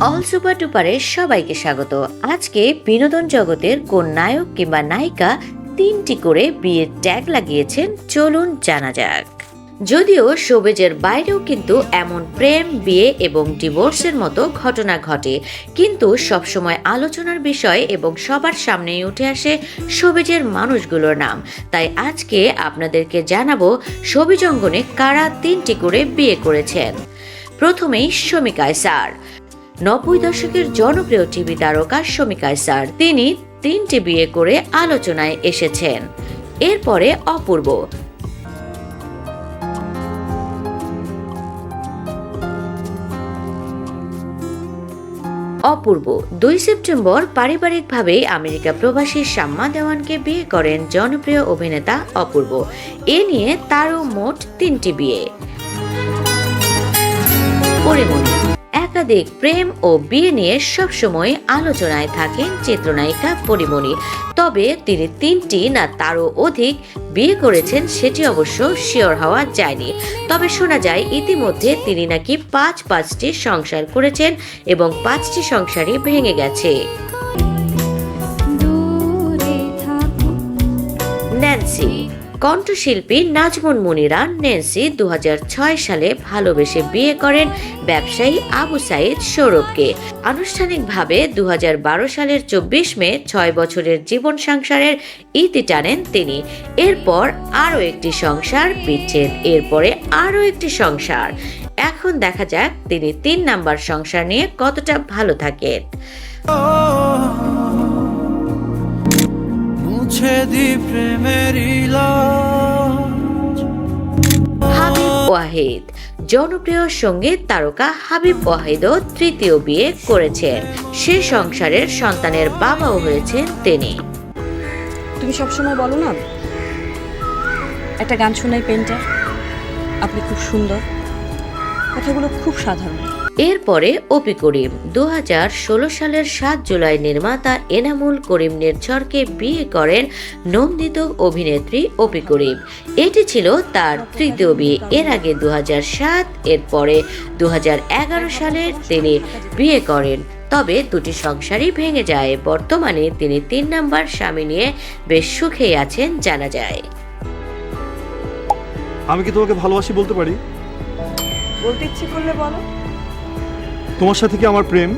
All super টুপারে সবাইকে স্বাগত। আজকে বিনোদন জগতের কোন নায়ক কিংবা নায়িকা তিনটি করে বিয়ের ট্যাগ লাগিয়েছেন, চলুন জানা যাক। যদিও শোবেজের বাইরেও কিন্তু এমন প্রেম, বিয়ে এবং ডিভোর্সের মতো ঘটনা ঘটে, কিন্তু সবসময় আলোচনার বিষয় এবং সবার সামনেই উঠে আসে শোবেজের মানুষগুলোর নাম। তাই আজকে আপনাদেরকে জানাব শোবিজ অঙ্গনে কারা তিনটি করে বিয়ে করেছেন। প্রথমেই শমিকা স্যার। নব্বই দশকের জনপ্রিয় টিভি তারকা শমিকা স্যার তিনি তিনটি বিয়ে করে আলোচনায় এসেছেন। এরপরে অপূর্ব। অপূর্ব। দুই সেপ্টেম্বর পারিবারিকভাবেই আমেরিকা প্রবাসী শাম্মা দেওয়ানকে বিয়ে করেন জনপ্রিয় অভিনেতা অপূর্ব। এ নিয়ে তারও মোট তিনটি বিয়ে। পরিমণি একাধিক প্রেম ও বিয়ে নিয়ে সবসময় আলোচনায় থাকেন চিত্রনায়িকা পরিমণি। তবে তিনি তিনটি না তারও অধিক বিয়ে করেছেন সেটি অবশ্য শিওর হওয়া যায়নি। তবে শোনা যায় ইতিমধ্যে তিনি নাকি পাঁচ পাঁচটি সংসার করেছেন এবং পাঁচটি সংসারই ভেঙে গেছে। ন্যান্সি। কণ্ঠশিল্পী নাজমুন মুনিরা ন্যান্সি দু সালে ভালোবেসে বিয়ে করেন ব্যবসায়ী আবু সাইদ সৌরভকে। আনুষ্ঠানিকভাবে দু হাজার বারো সালের চব্বিশ মে ছয় বছরের জীবন সংসারের ইতি টানেন তিনি। এরপর আরও একটি সংসার বিচ্ছেদ, এরপরে আরও একটি সংসার। এখন দেখা যাক তিনি তিন নাম্বার সংসার নিয়ে কতটা ভালো থাকেন। মুছে দি প্রেমের হাবিব ওয়াহিদ জনপ্রিয় সংগীত তারকা হাবিব ওয়াহিদও তৃতীয় বিয়ে করেছেন। সে সংসারের সন্তানের বাবাও হয়েছেন তিনি। তুমি সবসময় বলো না একটা গান শোনাই পেন্টার আপনি খুব সুন্দর। কথাগুলো খুব সাধারণ। এরপরে অপি করিম দু সালের সাত জুলাই নির্মাতা এনামুল করিম নির্ঝরকে বিয়ে করেন নন্দিত অভিনেত্রী অপি করিম। এটি ছিল তার তৃতীয় বিয়ে। এর আগে দু সাত এরপরে দুহাজার এগারো সালে তিনি বিয়ে করেন। তবে দুটি সংসারই ভেঙে যায়। বর্তমানে তিনি তিন নাম্বার স্বামী নিয়ে বেশ সুখেই আছেন জানা যায়। আমি কি তোমাকে ভালোবাসি বলতে পারি? বলতে ইচ্ছে করলে বলো। তোমার সাথে কি আমার প্রেম?